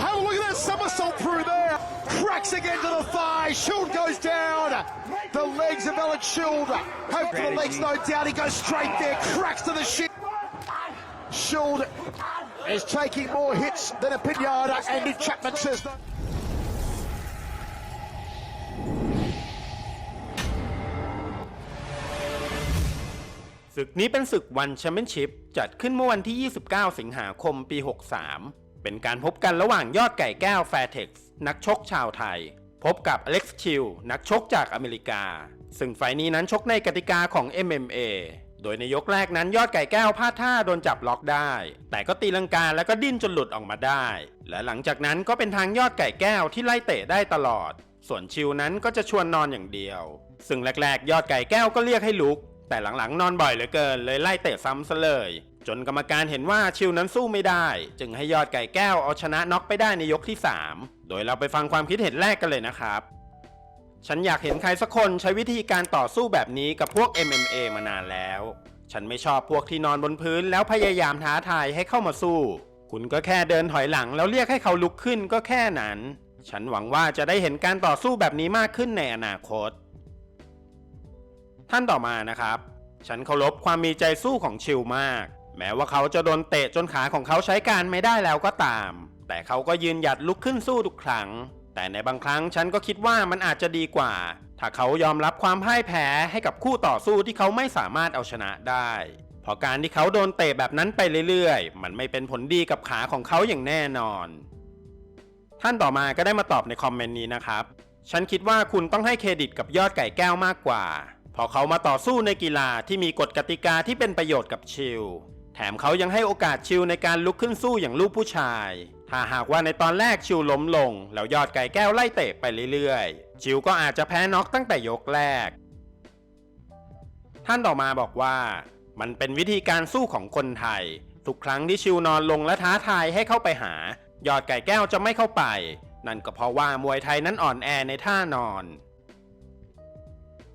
have a look at that somersault through there. Cracks again to the thigh. Shield goes down. The legs of Alex Shield. Hope for the legs, no doubt. He goes straight there. Cracks to the shin. Shield is taking more hits than a pinata. And Nick Chapman says no. ศึกนี้เป็นศึกวันแชมเปี้ยนชิพจัดขึ้นเมื่อวันที่ 29 สิงหาคม ปี 63 เป็นการพบกันระหว่างยอดไก่แก้วแฟร์เท็กซ์นักชกชาวไทย พบกับอเล็กซ์ชิลนักชกจากอเมริกา ซึ่งไฟนี้นั้นชกในกติกาของ MMA โดยในยกแรกนั้นยอดไก่แก้วพลาดท่าโดนจับล็อกได้ แต่ก็ตีลังกาแล้วก็ดิ้นจนหลุดออกมาได้ และหลังจากนั้นก็เป็นทางยอดไก่แก้วที่ไล่เตะได้ตลอด ส่วนชิลนั้นก็จะชวนนอนอย่างเดียว ซึ่งแรกๆ ยอดไก่แก้วก็เรียกให้ลุก แต่หลังๆ นอนบ่อยเหลือเกินเลยไล่เตะซ้ำซะเลย จนกรรมการเห็นว่าชิวนั้นสู้ไม่ได้ จึงให้ยอดไก่แก้วเอาชนะน็อกไปได้ในยกที่ 3 โดยเราไปฟังความคิดเห็นแรกกันเลยนะครับ ฉันอยากเห็นใครสักคนใช้วิธีการต่อสู้แบบนี้กับพวก MMA มานานแล้ว ฉันไม่ชอบพวกที่นอนบนพื้นแล้วพยายามท้าทายให้เข้ามาสู้ คุณก็แค่เดินถอยหลังแล้วเรียกให้เขาลุกขึ้นก็แค่นั้น ฉันหวังว่าจะได้เห็นการต่อสู้แบบนี้มากขึ้นในอนาคต ท่านต่อมานะครับ ฉันเคารพความมีใจสู้ของชิลมาก แม้ว่าเขาจะโดนเตะจนขาของเขาใช้การไม่ได้แล้วก็ตาม แต่เขาก็ยืนหยัดลุกขึ้นสู้ทุกครั้ง แต่ในบางครั้งฉันก็คิดว่ามันอาจจะดีกว่า ถ้าเขายอมรับความพ่ายแพ้ให้กับคู่ต่อสู้ที่เขาไม่สามารถเอาชนะได้เพราะการที่เขาโดนเตะแบบนั้นไปเรื่อยๆ มันไม่เป็นผลดีกับขาของเขาอย่างแน่นอน ท่านต่อมาก็ได้มาตอบในคอมเมนต์นี้นะครับ ฉันคิดว่าคุณต้องให้เครดิตกับยอดไก่แก้วมากกว่าเพราะเขามาต่อสู้ในกีฬาที่มีกฎกติกาที่เป็นประโยชน์กับชิล แถมเขายังให้โอกาสชิลในการลุกขึ้นสู้อย่างลูกผู้ชาย ถ้าหากว่าในตอนแรกชิลล้มลง แล้วยอดไก่แก้วไล่เตะไปเรื่อยๆ ชิลก็อาจจะแพ้น็อกตั้งแต่ยกแรก ท่านต่อมาบอกว่า มันเป็นวิธีการสู้ของคนไทย ทุกครั้งที่ชิวนอนลงและท้าทายให้เข้าไปหา ยอดไก่แก้วจะไม่เข้าไป นั่นก็เพราะว่ามวยไทยนั้นอ่อนแอในท่านอน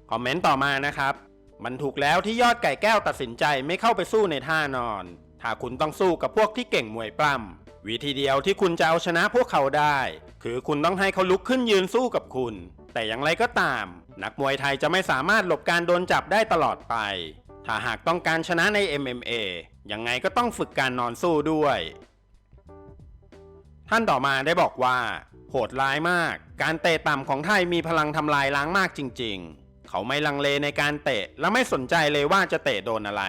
คอมเมนต์ต่อมานะครับ มันถูกแล้วที่ยอดไก่แก้วตัดสินใจไม่เข้าไปสู้ในท่านอน ถ้าคุณต้องสู้กับพวกที่เก่งมวยปล้ำวิธีเดียวที่คุณจะเอาชนะพวกเขาได้ คือคุณต้องให้เขาลุกขึ้นยืนสู้กับคุณ แต่อย่างไรก็ตาม นักมวยไทยจะไม่สามารถหลบการโดนจับได้ตลอดไป ถ้าหากต้องการชนะใน MMA ยังไงก็ต้องฝึกการนอนสู้ด้วย ท่านต่อมาได้บอกว่า โหดร้ายมาก การเตะต่ำของไทยมีพลังทำลายล้างมากจริง ๆ เขาไม่ลังเลในการเตะ และไม่สนใจเลยว่าจะเตะโดนอะไร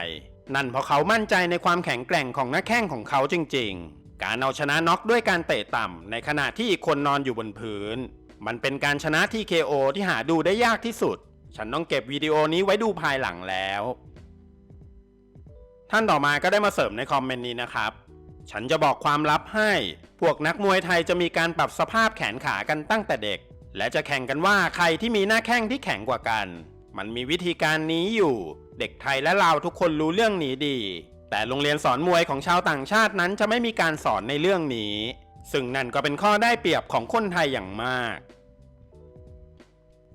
นั่นเพราะเขามั่นใจในความแข็งแกร่งของนักแข้งของเขาจริง ๆ การเอาชนะน็อกด้วยการเตะต่ำ ในขณะที่อีกคนนอนอยู่บนพื้น มันเป็นการชนะที่ KO ที่หาดูได้ยากที่สุด ฉันต้องเก็บวิดีโอนี้ไว้ดูภายหลังแล้ว ท่านต่อมาก็ได้มาเสริมในคอมเมนต์นี้นะครับฉันจะบอกความลับให้ พวกนักมวยไทยจะมีการปรับสภาพแขนขากันตั้งแต่เด็ก และจะแข่งกันว่าใครที่มีหน้าแข้งที่แข็งกว่ากัน มันมีวิธีการนี้อยู่ เด็กไทยและลาวทุกคนรู้เรื่องนี้ดี แต่โรงเรียนสอนมวยของชาวต่างชาตินั้นจะไม่มีการสอนในเรื่องนี้ ซึ่งนั่นก็เป็นข้อได้เปรียบของคนไทยอย่างมาก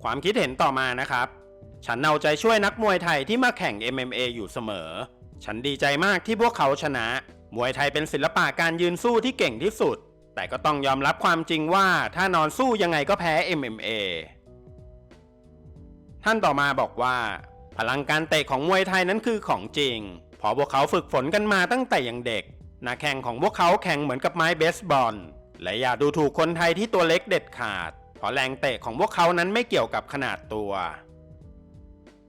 ความคิดเห็นต่อมานะครับ ฉันเอาใจช่วยนักมวยไทยที่มาแข่ง MMA อยู่เสมอ ฉันดีใจมากที่พวกเขาชนะ มวยไทยเป็นศิลปะการยืนสู้ที่เก่งที่สุด แต่ก็ต้องยอมรับความจริงว่าถ้านอนสู้ยังไงก็แพ้ MMA ท่านต่อมาบอกว่า พลังการเตะของมวยไทยนั้นคือของจริงเพอพวกเขาฝึกฝนกันมาตั้งแต่ยังเด็กหน้าแข่งของพวกเขาแข่งเหมือนกับไม้เบสบอล และอย่าดูถูกคนไทยที่ตัวเล็กเด็ดขาด เพราะแรงเตะของพวกเขานั้นไม่เกี่ยวกับขนาดตัว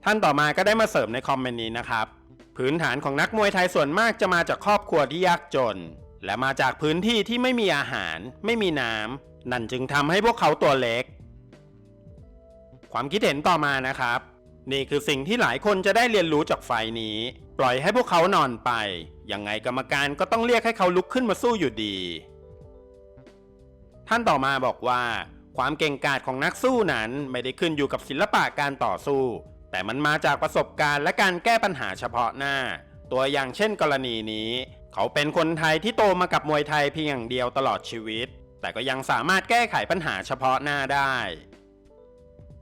ท่านต่อมาก็ได้มาเสริมในคอมเมนต์นี้นะครับ พื้นฐานของนักมวยไทยส่วนมากจะมาจากครอบครัวที่ยากจน และมาจากพื้นที่ที่ไม่มีอาหาร ไม่มีน้ำนั่นจึงทำให้พวกเขาตัวเล็ก ความคิดเห็นต่อมานะครับ นี่คือสิ่งที่หลายคนจะได้เรียนรู้จากไฟนี้ ปล่อยให้พวกเขานอนไปยังไงกรรมการก็ต้องเรียกให้เขาลุกขึ้นมาสู้อยู่ดี ท่านต่อมาบอกว่า ความเก่งกาจของนักสู้นั้นไม่ได้ขึ้นอยู่กับศิลปะการต่อสู้ แต่มันมาจากประสบการณ์และการแก้ปัญหาเฉพาะหน้า ตัวอย่างเช่นกรณีนี้ เขาเป็นคนไทยที่โตมากับมวยไทยเพียงอย่างเดียวตลอดชีวิต แต่ก็ยังสามารถแก้ไขปัญหาเฉพาะหน้าได้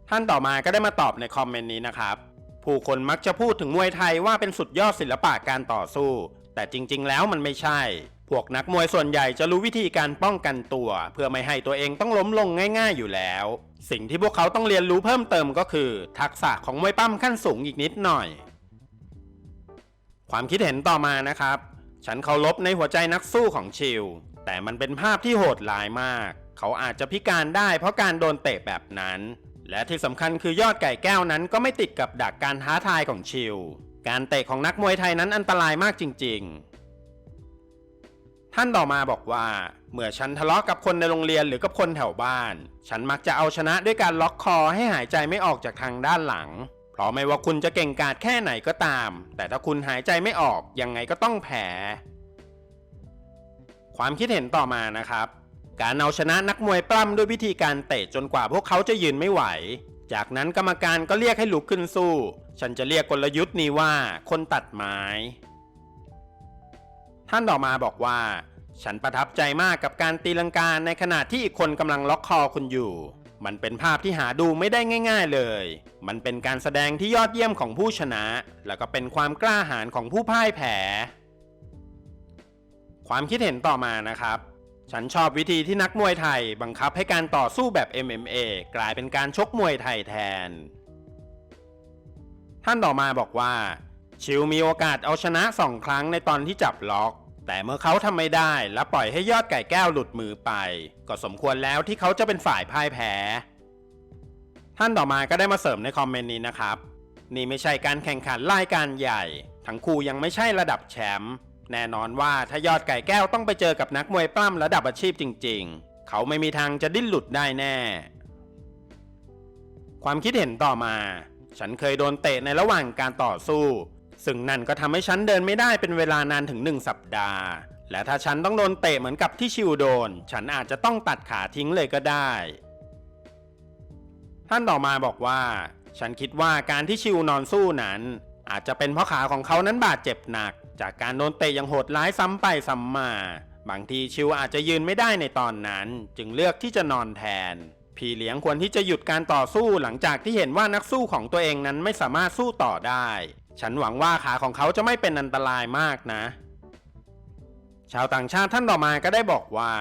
ท่านต่อมาก็ได้มาตอบในคอมเมนต์นี้นะครับ ผู้คนมักจะพูดถึงมวยไทยว่าเป็นสุดยอดศิลปะการต่อสู้ แต่จริงๆแล้วมันไม่ใช่ พวกนักมวยส่วนใหญ่จะรู้วิธีการป้องกันตัว เพื่อไม่ให้ตัวเองต้องล้มลงง่าย ๆ อยู่แล้ว สิ่งที่พวกเขาต้องเรียนรู้เพิ่มเติมก็คือ ทักษะของมวยปั้มขั้นสูงอีกนิดหน่อย ความคิดเห็นต่อมานะครับ ฉันเคารพในหัวใจนักสู้ของชิลแต่มันเป็นภาพที่โหดร้ายมาก เขาอาจจะพิการได้เพราะการโดนเตะแบบนั้น และที่สำคัญคือยอดไก่แก้วนั้นก็ไม่ติดกับดักการท้าทายของชิลการเตะของนักมวยไทยนั้นอันตรายมากจริง ๆ ท่านต่อมาบอกว่า เมื่อฉันทะเลาะกับคนในโรงเรียนหรือกับคนแถวบ้าน ฉันมักจะเอาชนะด้วยการล็อกคอให้หายใจไม่ออกจากทางด้านหลัง เพราะไม่ว่าคุณจะเก่งกาจแค่ไหนก็ตาม แต่ถ้าคุณหายใจไม่ออกยังไงก็ต้องแพ้ความคิดเห็นต่อมานะครับ การเอาชนะนักมวยปล้ำด้วยวิธีการเตะจนกว่าพวกเขาจะยืนไม่ไหว จากนั้นกรรมการก็เรียกให้ลุกขึ้นสู้ ฉันจะเรียกกลยุทธ์นี้ว่าคนตัดไม้ ท่านต่อมาบอกว่า ฉันประทับใจมากกับการตีลังกาในขณะที่อีกคนกำลังล็อกคอคุณอยู่ มันเป็นภาพที่หาดูไม่ได้ง่าย ๆเลย มันเป็นการแสดงที่ยอดเยี่ยมของผู้ชนะ แล้วก็เป็นความกล้าหาญของผู้พ่ายแพ้ ความคิดเห็นต่อมานะครับ ฉันชอบวิธีที่นักมวยไทย บังคับให้การต่อสู้แบบ MMA กลายเป็นการชกมวยไทยแทน ท่านต่อมาบอกว่า ชิวมีโอกาสเอาชนะสองครั้งในตอนที่จับล็อก แต่เมื่อเขาทำไม่ได้และปล่อยให้ยอดไก่แก้วหลุดมือไป ก็สมควรแล้วที่เขาจะเป็นฝ่ายพ่ายแพ้ ท่านต่อมาก็ได้มาเสริมในคอมเมนต์นี้นะครับ นี่ไม่ใช่การแข่งขันรายการใหญ่ ทั้งคู่ยังไม่ใช่ระดับแชมป์แน่นอนว่าถ้ายอดไก่แก้วต้องไปเจอกับนักมวยปล้ำระดับอาชีพจริง ๆ เขาไม่มีทางจะดิ้นหลุดได้แน่ ความคิดเห็นต่อมา ฉันเคยโดนเตะในระหว่างการต่อสู้ ซึ่งนั่นก็ทำให้ฉันเดินไม่ได้เป็นเวลานานถึงหนึ่งสัปดาห์ และถ้าฉันต้องโดนเตะเหมือนกับที่ชิวโดน ฉันอาจจะต้องตัดขาทิ้งเลยก็ได้ ท่านต่อมาบอกว่า ฉันคิดว่าการที่ชิวนอนสู้นั้น อาจจะเป็นเพราะขาของเขานั้นบาดเจ็บหนัก จากการโดนเตะอย่างโหดร้ายซ้ำไปซ้ำมา บางทีชิวอาจจะยืนไม่ได้ในตอนนั้น จึงเลือกที่จะนอนแทนพี่เลี้ยงควรที่จะหยุดการต่อสู้หลังจากที่เห็นว่านักสู้ของตัวเองนั้นไม่สามารถสู้ต่อได้ ฉันหวังว่าขาของเขาจะไม่เป็นอันตรายมากนะ ชาวต่างชาติท่านต่อมาก็ได้บอกว่า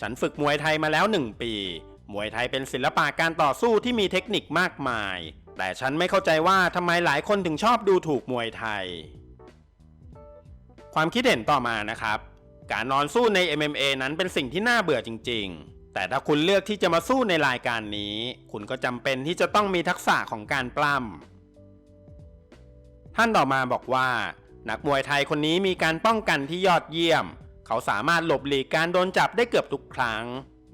ฉันฝึกมวยไทยมาแล้วหนึ่งปี มวยไทยเป็นศิลปะการต่อสู้ที่มีเทคนิคมากมาย แต่ฉันไม่เข้าใจว่าทำไมหลายคนถึงชอบดูถูกมวยไทย ความคิดเห็นต่อมานะครับ การนอนสู้ใน MMA นั้นเป็นสิ่งที่น่าเบื่อจริง ๆแต่ถ้าคุณเลือกที่จะมาสู้ในรายการนี้ คุณก็จำเป็นที่จะต้องมีทักษะของการปล้ำ ท่านต่อมาบอกว่า นักมวยไทยคนนี้มีการป้องกันที่ยอดเยี่ยม เขาสามารถหลบหลีกการโดนจับได้เกือบทุกครั้ง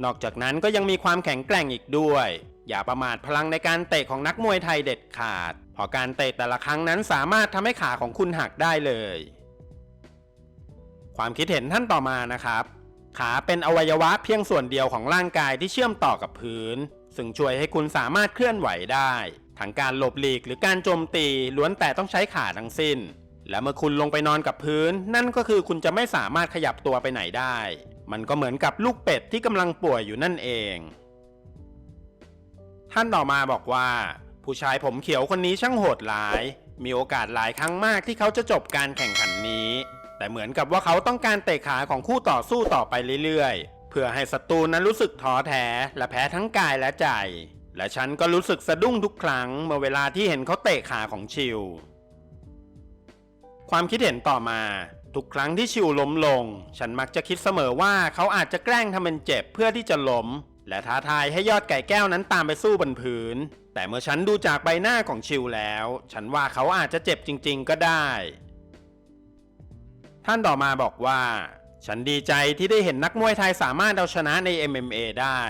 นอกจากนั้นก็ยังมีความแข็งแกร่งอีกด้วย อย่าประมาทพลังในการเตะของนักมวยไทยเด็ดขาดเพราะการเตะแต่ละครั้งนั้นสามารถทำให้ขาของคุณหักได้เลย ความคิดเห็นท่านต่อมานะครับ ขาเป็นอวัยวะเพียงส่วนเดียวของร่างกายที่เชื่อมต่อกับพื้น ซึ่งช่วยให้คุณสามารถเคลื่อนไหวได้ ทั้งการหลบหลีกหรือการโจมตีล้วนแต่ต้องใช้ขาทั้งสิ้น และเมื่อคุณลงไปนอนกับพื้น นั่นก็คือคุณจะไม่สามารถขยับตัวไปไหนได้ มันก็เหมือนกับลูกเป็ดที่กำลังป่วยอยู่นั่นเอง ท่านต่อมาบอกว่า ผู้ชายผมเขียวคนนี้ช่างโหดร้าย มีโอกาสหลายครั้งมากที่เขาจะจบการแข่งขันนี้ แต่เหมือนกับว่าเขาต้องการเตะขาของคู่ต่อสู้ต่อไปเรื่อยๆ เพื่อให้ศัตรูนั้นรู้สึกท้อแท้และแพ้ทั้งกายและใจ และฉันก็รู้สึกสะดุ้งทุกครั้งเมื่อเวลาที่เห็นเขาเตะขาของชิว ความคิดเห็นต่อมาทุกครั้งที่ชิวล้มลง ฉันมักจะคิดเสมอว่าเขาอาจจะแกล้งทำเป็นเจ็บเพื่อที่จะล้ม และท้าทายให้ยอดไก่แก้วนั้นตามไปสู้บนพื้น แต่เมื่อฉันดูจากใบหน้าของชิวแล้ว ฉันว่าเขาอาจจะเจ็บจริง ๆ ก็ได้ ท่านต่อมาบอกว่า ฉันดีใจที่ได้เห็นนักมวยไทยสามารถเอาชนะใน MMA ได้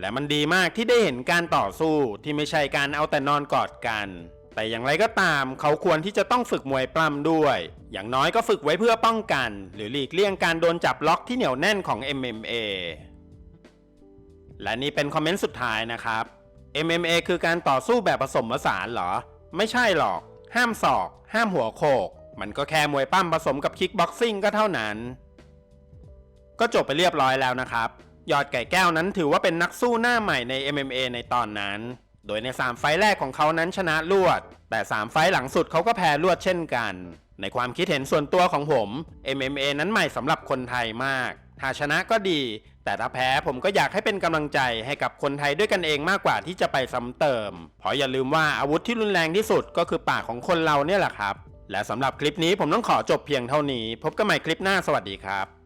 และมันดีมากที่ได้เห็นการต่อสู้ที่ไม่ใช่การเอาแต่นอนกอดกัน แต่อย่างไรก็ตามเขาควรที่จะต้องฝึกมวยปล้ำด้วย อย่างน้อยก็ฝึกไว้เพื่อป้องกัน หรือหลีกเลี่ยงการโดนจับล็อกที่เหนียวแน่นของ MMA และนี่เป็นคอมเมนต์สุดท้ายนะครับ MMA คือการต่อสู้แบบผสมผสานเหรอ ไม่ใช่หรอก ห้ามศอก ห้ามหัวโขกมันก็แค่มวยปั้มผสมกับคิกบ็อกซิ่งก็เท่านั้น ก็จบไปเรียบร้อยแล้วนะครับ ยอดไก่แก้วนั้นถือว่าเป็นนักสู้หน้าใหม่ใน MMA ในตอนนั้น โดยใน 3 ไฟแรกของเขานั้นชนะรวด แต่ 3 ไฟหลังสุดเขาก็แพ้รวดเช่นกัน ในความคิดเห็นส่วนตัวของผม MMA นั้นใหม่สำหรับคนไทยมาก ถ้าชนะก็ดี แต่ถ้าแพ้ผมก็อยากให้เป็นกำลังใจให้กับคนไทยด้วยกันเองมากกว่าที่จะไปซ้ำเติม เพราะอย่าลืมว่าอาวุธที่รุนแรงที่สุดก็คือปากของคนเราเนี่ยแหละครับ และสำหรับคลิปนี้ผมต้องขอจบเพียงเท่านี้ พบกันใหม่คลิปหน้าสวัสดีครับ